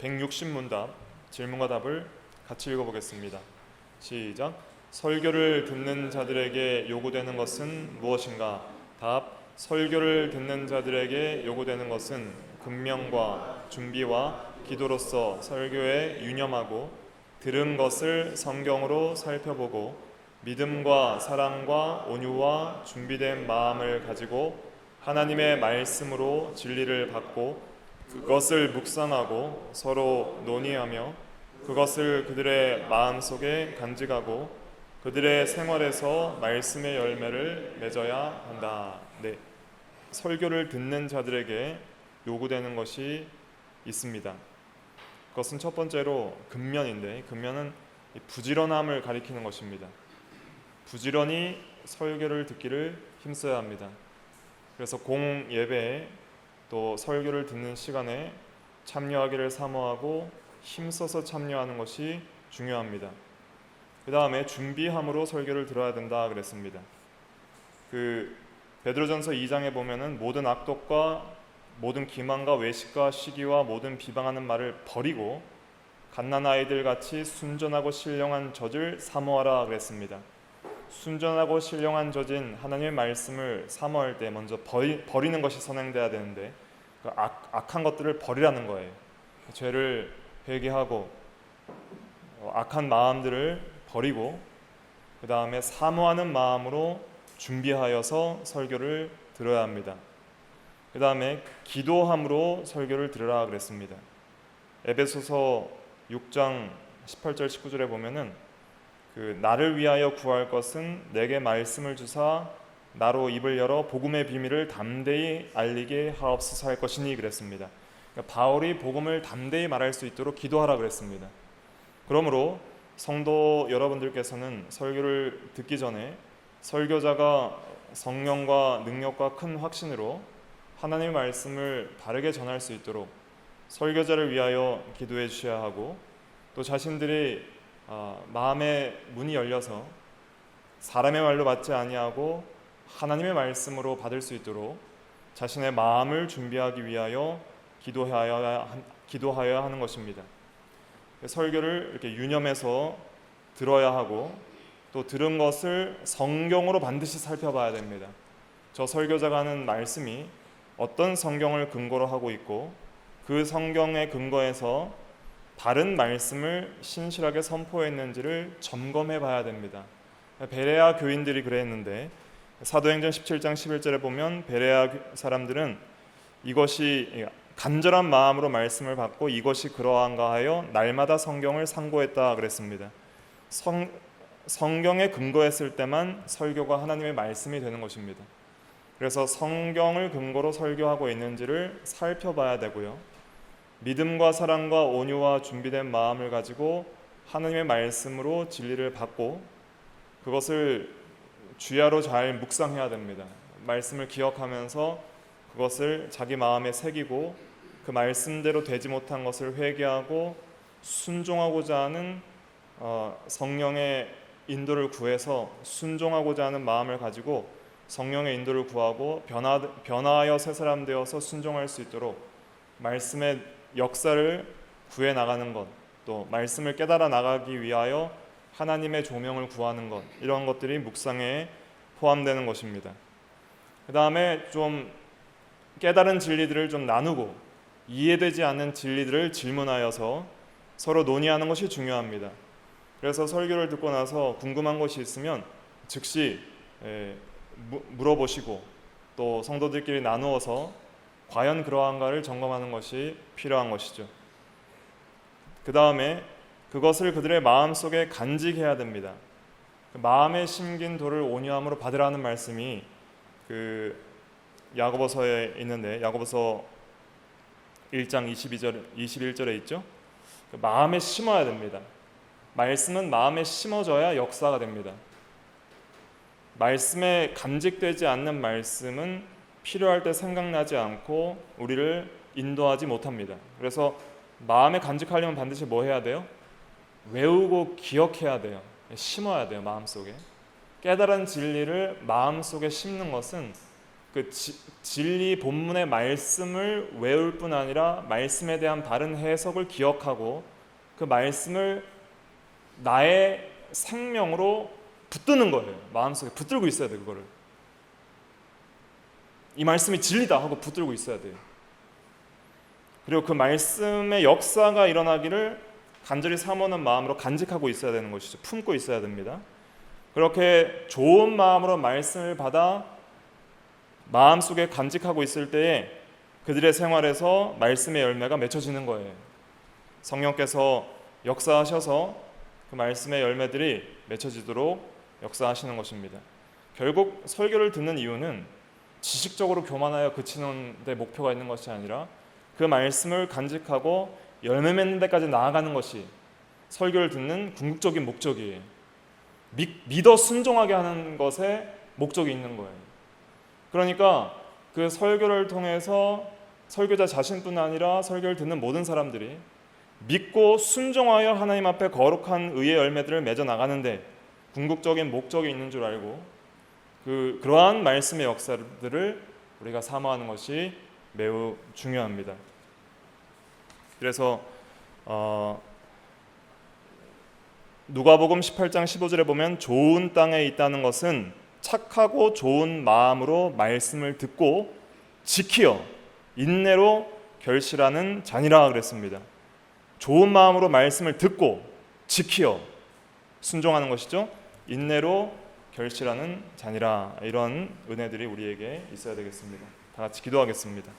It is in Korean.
160문답 질문과 답을 같이 읽어보겠습니다. 시작. 설교를 듣는 자들에게 요구되는 것은 무엇인가? 답. 설교를 듣는 자들에게 요구되는 것은 근명과 준비와 기도로서 설교에 유념하고 들은 것을 성경으로 살펴보고 믿음과 사랑과 온유와 준비된 마음을 가지고 하나님의 말씀으로 진리를 받고 그것을 묵상하고 서로 논의하며 그것을 그들의 마음속에 간직하고 그들의 생활에서 말씀의 열매를 맺어야 한다. 네. 설교를 듣는 자들에게 요구되는 것이 있습니다. 그것은 첫 번째로 근면인데 근면은 부지런함을 가리키는 것입니다. 부지런히 설교를 듣기를 힘써야 합니다. 그래서 공 예배에 또 설교를 듣는 시간에 참여하기를 사모하고 힘써서 참여하는 것이 중요합니다. 그 다음에 준비함으로 설교를 들어야 된다 그랬습니다. 그 베드로전서 2장에 보면은 모든 악독과 모든 기만과 외식과 시기와 모든 비방하는 말을 버리고 갓난 아이들 같이 순전하고 신령한 젖을 사모하라 그랬습니다. 순전하고 신령한 젖인 하나님의 말씀을 사모할 때 먼저 버리, 버리는 것이 선행돼야 되는데 그 악, 악한 것들을 버리라는 거예요. 죄를 회개하고 어, 악한 마음들을 버리고 그 다음에 사모하는 마음으로 준비하여서 설교를 들어야 합니다. 그 다음에 기도함으로 설교를 들으라 그랬습니다. 에베소서 6장 18절 19절에 보면은 그 나를 위하여 구할 것은 내게 말씀을 주사 나로 입을 열어 복음의 비밀을 담대히 알리게 하옵소서 할 것이니 그랬습니다. 그러니까 바울이 복음을 담대히 말할 수 있도록 기도하라 그랬습니다. 그러므로 성도 여러분들께서는 설교를 듣기 전에 설교자가 성령과 능력과 큰 확신으로 하나님의 말씀을 바르게 전할 수 있도록 설교자를 위하여 기도해 주셔야 하고 또 자신들이 어, 마음의 문이 열려서 사람의 말로 받지 아니하고 하나님의 말씀으로 받을 수 있도록 자신의 마음을 준비하기 위하여 기도하여야, 기도하여야 하는 것입니다. 설교를 이렇게 유념해서 들어야 하고 또 들은 것을 성경으로 반드시 살펴봐야 됩니다. 저 설교자가 하는 말씀이 어떤 성경을 근거로 하고 있고 그 성경의 근거에서 바른 말씀을 신실하게 선포했는지를 점검해 봐야 됩니다. 베레아 교인들이 그랬는데 사도행전 17장 11절에 보면 베레아 사람들은 이것이 간절한 마음으로 말씀을 받고 이것이 그러한가 하여 날마다 성경을 상고했다 그랬습니다. 성, 성경에 근거했을 때만 설교가 하나님의 말씀이 되는 것입니다. 그래서 성경을 근거로 설교하고 있는지를 살펴봐야 되고요. 믿음과 사랑과 온유와 준비된 마음을 가지고 하나님의 말씀으로 진리를 받고 그것을 주야로 잘 묵상해야 됩니다. 말씀을 기억하면서 그것을 자기 마음에 새기고 그 말씀대로 되지 못한 것을 회개하고 순종하고자 하는 어, 성령의 인도를 구해서 순종하고자 하는 마음을 가지고 성령의 인도를 구하고 변화, 변화하여 새 사람 되어서 순종할 수 있도록 말씀의 역사를 구해 나가는 것, 또 말씀을 깨달아 나가기 위하여 하나님의 조명을 구하는 것 이런 것들이 묵상에 포함되는 것입니다. 그 다음에 좀 깨달은 진리들을 좀 나누고 이해되지 않는 진리들을 질문하여서 서로 논의하는 것이 중요합니다. 그래서 설교를 듣고 나서 궁금한 것이 있으면 즉시 에, 무, 물어보시고 또 성도들끼리 나누어서 과연 그러한가를 점검하는 것이 필요한 것이죠. 그 다음에 그것을 그들의 마음 속에 간직해야 됩니다. 그 마음에 심긴 돌을 온유함으로 받으라는 말씀이 그 야고보서에 있는데 야고보서 1장 22절 21절에 있죠. 그 마음에 심어야 됩니다. 말씀은 마음에 심어져야 역사가 됩니다. 말씀에 간직되지 않는 말씀은 필요할 때 생각나지 않고 우리를 인도하지 못합니다. 그래서 마음에 간직하려면 반드시 뭐 해야 돼요? 외우고 기억해야 돼요. 심어야 돼요, 마음속에. 깨달은 진리를 마음속에 심는 것은 그 지, 진리 본문의 말씀을 외울 뿐 아니라 말씀에 대한 바른 해석을 기억하고 그 말씀을 나의 생명으로 붙드는 거예요. 마음속에 붙들고 있어야 돼 그거를. 이 말씀이 진리다 하고 붙들고 있어야 돼요. 그리고 그 말씀의 역사가 일어나기를 간절히 사모하는 마음으로 간직하고 있어야 되는 것이죠. 품고 있어야 됩니다. 그렇게 좋은 마음으로 말씀을 받아 마음속에 간직하고 있을 때에 그들의 생활에서 말씀의 열매가 맺혀지는 거예요. 성령께서 역사하셔서 그 말씀의 열매들이 맺혀지도록 역사하시는 것입니다. 결국 설교를 듣는 이유는 지식적으로 교만하여 그치는 데 목표가 있는 것이 아니라 그 말씀을 간직하고 열매 맺는 데까지 나아가는 것이 설교를 듣는 궁극적인 목적이에요. 믿, 믿어 순종하게 하는 것에 목적이 있는 거예요. 그러니까 그 설교를 통해서 설교자 자신뿐 아니라 설교를 듣는 모든 사람들이 믿고 순종하여 하나님 앞에 거룩한 의의 열매들을 맺어 나가는데 궁극적인 목적이 있는 줄 알고 그 그러한 말씀의 역사들을 우리가 사모하는 것이 매우 중요합니다. 그래서 어, 누가복음 18장 15절에 보면 좋은 땅에 있다는 것은 착하고 좋은 마음으로 말씀을 듣고 지키어 인내로 결실하는 자니라 그랬습니다. 좋은 마음으로 말씀을 듣고 지키어 순종하는 것이죠. 인내로 결실하는 자니라 이런 은혜들이 우리에게 있어야 되겠습니다. 다 같이 기도하겠습니다.